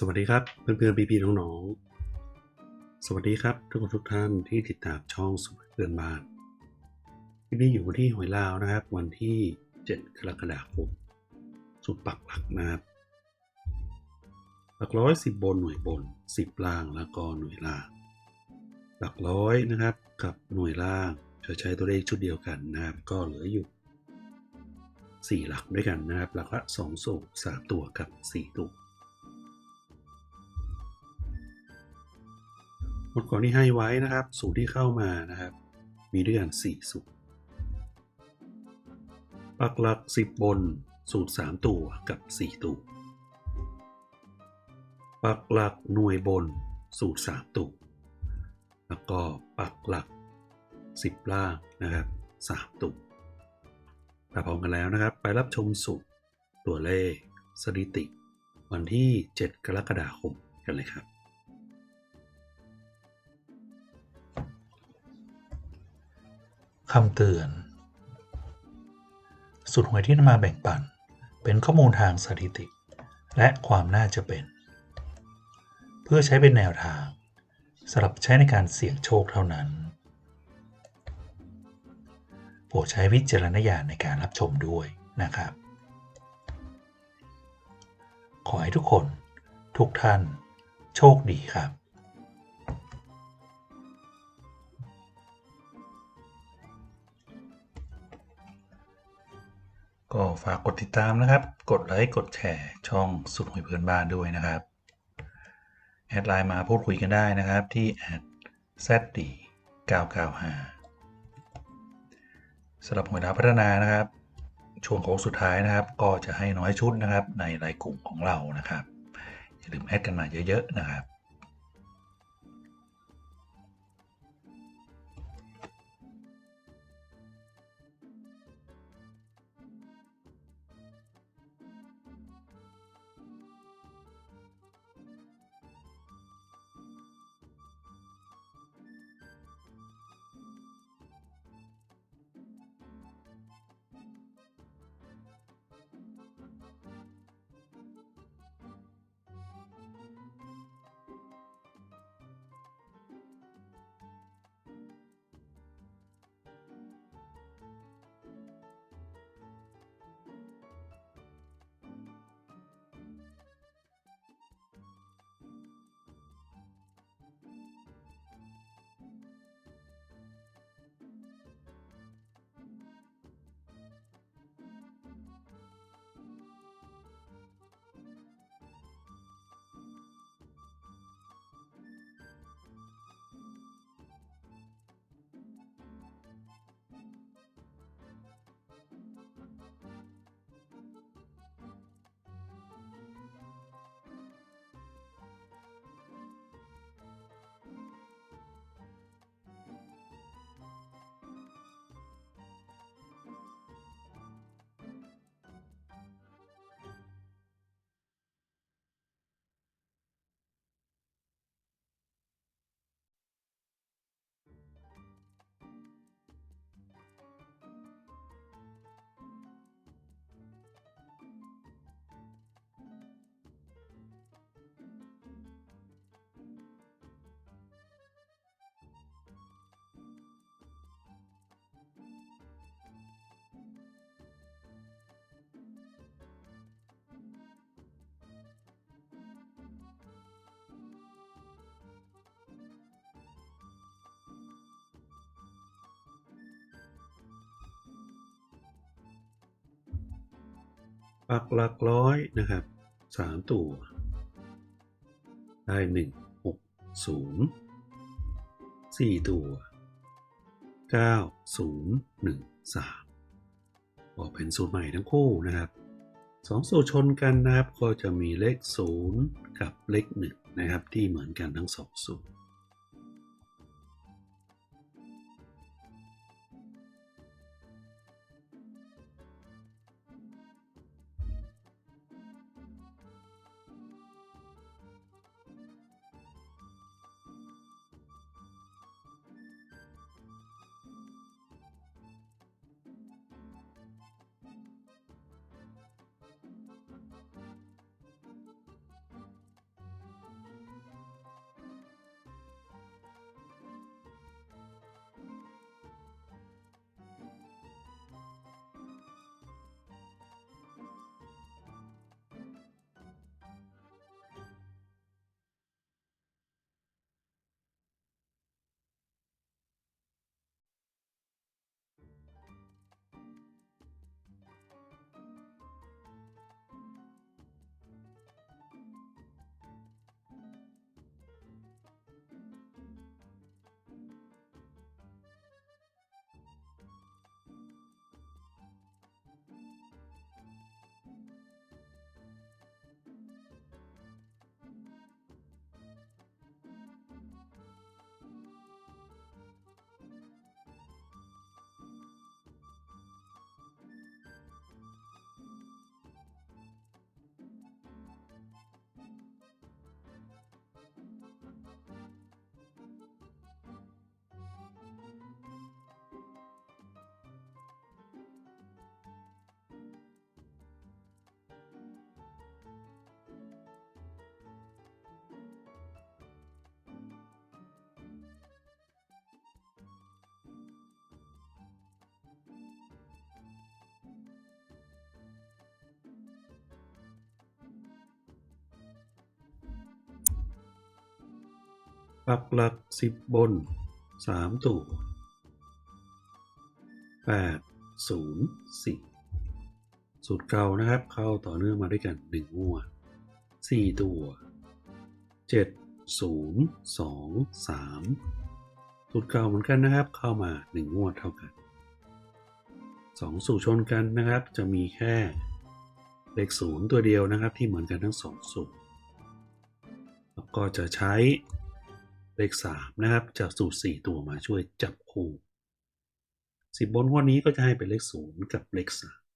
สวัสดีครับ เพื่อนๆพี่ๆน้องๆ สวัสดีครับทุกคนทุกท่านที่ติดตามช่องสุขเพื่อนบ้านที่นี่อยู่ที่หอยลาวนะครับ วันที่ 7 กรกฎาคมสุดปักหลักนะครับหลักร้อยสิบบนหน่วยบนสิบล่างแล้วก็หน่วยล่าง หลักร้อยนะครับกับหน่วยล่างจะใช้ตัวเลขชุดเดียวกันนะครับ ก็เหลืออยู่ 4 หลักด้วยกันนะครับ หลักละ2สูตร3ตัวกับ 4 ตัว ดก่อนที่ให้ไว้นะครับ สูตรที่เข้ามานะครับ มีด้วยกัน4สูตรปักหลัก 10 บนสูตร 3 ตัวกับ 4 ตัว ปักหลักหน่วยบนสูตร 3 ตัว แล้วก็ปักหลัก 10 ล่างนะครับ 3 ตัวถ้าพร้อมกันแล้วนะครับ ไปรับชมสูตรตัวเลขสถิติ วันที่ 7 กรกฎาคมกันเลยครับ คำเตือน สุดหวยที่นำมาแบ่งปัน เป็นข้อมูลทางสถิติ และความน่าจะเป็น เพื่อใช้เป็นแนวทางสำหรับใช้ในการเสี่ยงโชคเท่านั้น โปรดใช้วิจารณญาณในการรับชมด้วยนะครับ ขอให้ทุกคน ทุกท่าน โชคดีครับ ก็ฝากกดติดตามนะครับ กดไลค์ กดแชร์ ช่องสุดหวยเพื่อนบ้านด้วยนะครับ แอดไลน์มาพูดคุยกันได้นะครับที่แอด zd 995สำหรับหวยดาวพัฒนานะครับ ช่วงโค้งสุดท้ายนะครับ ก็จะให้น้อยชุดนะครับในรายกลุ่มของเรานะครับ อย่าลืมแอดกันมาเยอะๆนะครับ ปักหลักร้อยนะครับสามตัว ได้หนึ่งหกศูนย์สี่ตัวเก้าศูนย์หนึ่งสามบอกเป็นสูตรใหม่ทั้งคู่นะครับสองสูตรชนกันนะครับก็จะมีเลขศูนย์กับเลขหนึ่งนะครับ ที่เหมือนกันทั้งสองสูตร ปักหลักสิบบนสามตัวแปดศูนย์สี่สูตรเก่านะครับ เข้าต่อเนื่องมาด้วยกันหนึ่งงวดสี่ตัวเจ็ดศูนย์สองสามสูตรเก่าเหมือนกันนะครับ เข้ามาหนึ่งงวดเท่ากันสองสูตรชนกันนะครับ จะมีแค่เลขศูนย์ตัวเดียวนะครับ ที่เหมือนกันทั้งสองสูตรแล้วก็จะใช้ เลข 3 นะครับ จากสูตร 4 ตัวมาช่วยจับคู่สิบบนงวัวนี้ก็จะให้เป็นเลข 0 กับเลข 3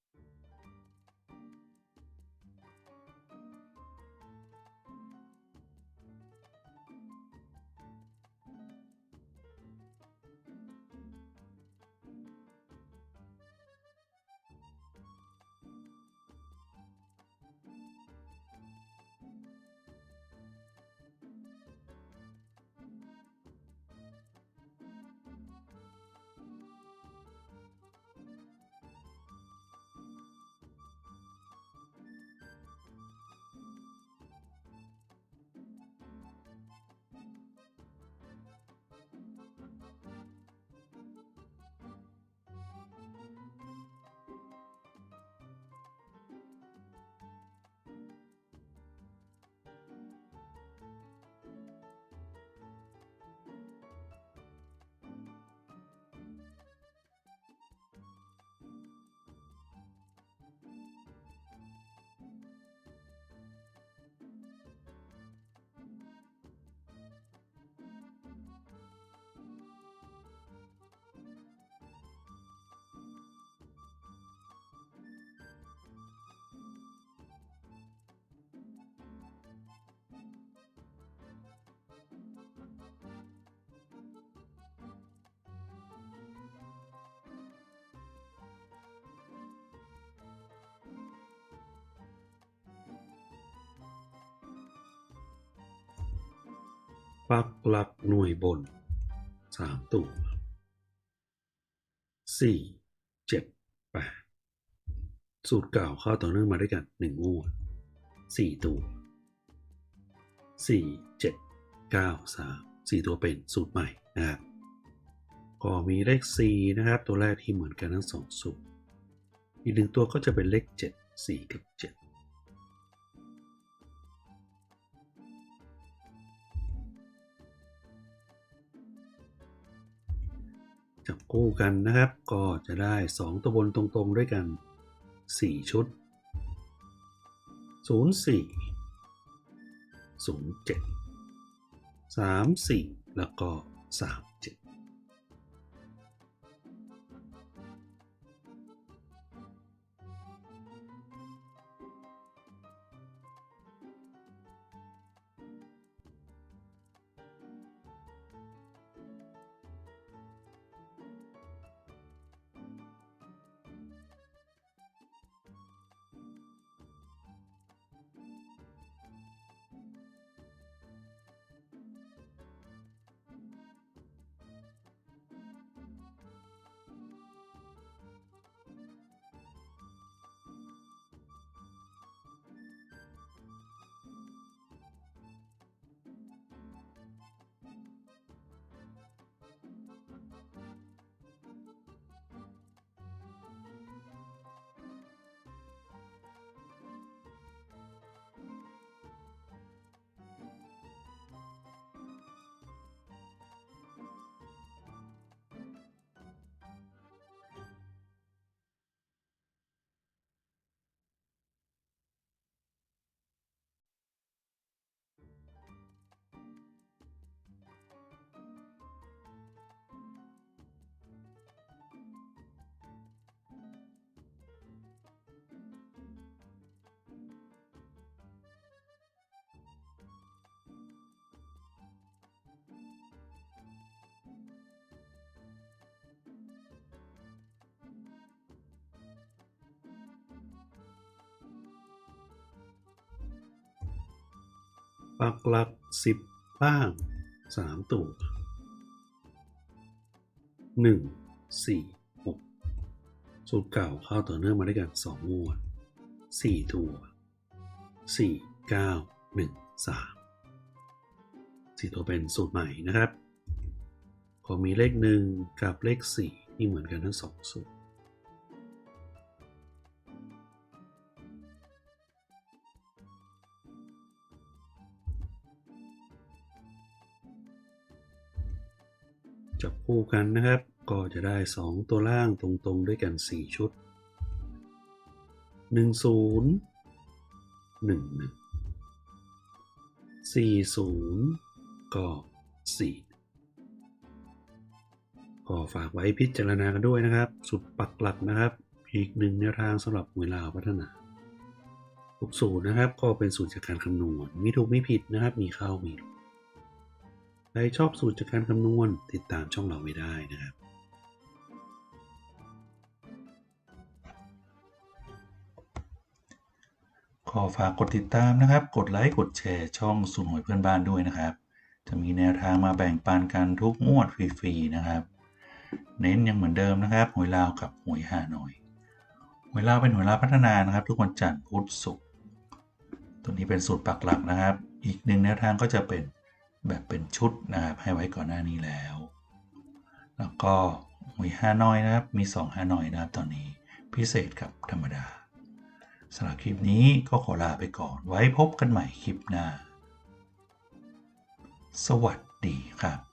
ปักหลักหน่วยบน3ตัว4 7 8สูตรเก่าเข้าต่อเนื่องมาด้วยกัน1งวด4ตัว4 7 9 3 4ตัวเป็นสูตรใหม่นะครับก็มีเลข4นะครับ ตัวแรกที่เหมือนกันทั้งสองสูตรอีกหนึ่งตัวก็จะเป็นเลข7 4กับ7จั จับคู่กันนะครับ ก็จะได้ 2 ตัวบนตรงๆด้วยกัน 4 ชุด 04 07 34 แล้วก็ 37 ปักหลักสิบล่างสามตัวหนึ่งสี่หกสูตรเก่าเข้าต่อเนื่องมาด้วยกันสองงวดสี่ตัวสี่เก้าหนึ่งสามสี่ตัวเป็นสูตรใหม่นะครับ ก็มีเลขหนึ่งกับเลขสี่ที่เหมือนกันทั้งสองสูตร คู่กันนะครับ ก็จะได้ 2 ตัวล่างตรงๆด้วยกัน 4 ชุด 1 0 1 1 4 0 ก็ 4 ก็ฝากไว้พิจารณากันด้วยนะครับ สุดปักหลักนะครับอีกหนึ่งแนวทางสำหรับเวลาพัฒนาทุกสูตรนะครับ ก็เป็นสูตรจากการคำนวณ มีถูกมีผิดนะครับ มีเข้ามีหลุด ใครชอบสูตรจากการคำนวณติดตามช่องเราไว้ได้นะครับขอฝากกดติดตามนะครับ กดไลค์ กดแชร์ช่องสุนหวยเพื่อนบ้านด้วยนะครับ จะมีแนวทางมาแบ่งปันกันทุกงวดฟรีๆนะครับ เน้นยังเหมือนเดิมนะครับหวยลาวกับหวยฮานอยหวยลาวเป็นหวยลาวพัฒนานะครับ ทุกวันจันทร์พุธศุกร์ตัวนี้เป็นสูตรปักหลักนะครับ อีกหนึ่งแนวทางก็จะเป็น แบบเป็นชุดนะครับให้ไว้ก่อนหน้านี้แล้ว แล้วก็หวยฮาน้อยนะครับ มี2ฮาน้อยนะครับตอนนี้พิเศษกับธรรมดาสำหรับคลิปนี้ก็ขอลาไปก่อน ไว้พบกันใหม่คลิปหน้า สวัสดีครับ